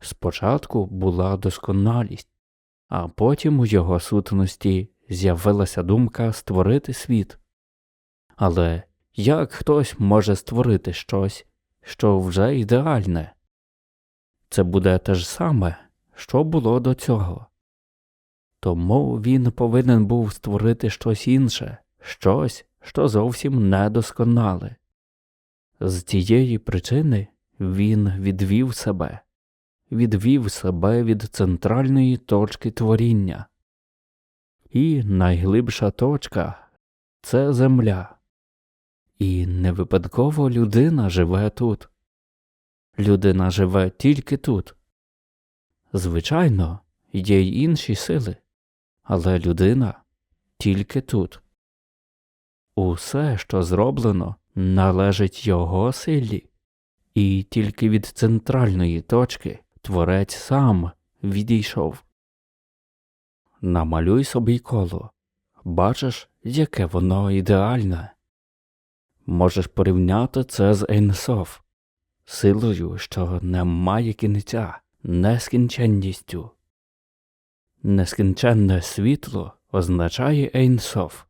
Спочатку була досконалість, а потім у його сутності з'явилася думка створити світ. Але як хтось може створити щось, що вже ідеальне? Це буде те ж саме, що було до цього. Тому він повинен був створити щось інше, щось, що зовсім недосконале. З цієї причини він відвів себе, відвів себе від центральної точки творіння. І найглибша точка це земля. І не випадково людина живе тут. Людина живе тільки тут. Звичайно, є й інші сили, але людина тільки тут. Усе, що зроблено, належить його силі, і тільки від центральної точки творець сам відійшов. Намалюй собі коло. Бачиш, яке воно ідеальне. Можеш порівняти це з Ейнсоф, силою, що не має кінця, нескінченністю. Нескінченне світло означає Ейнсоф.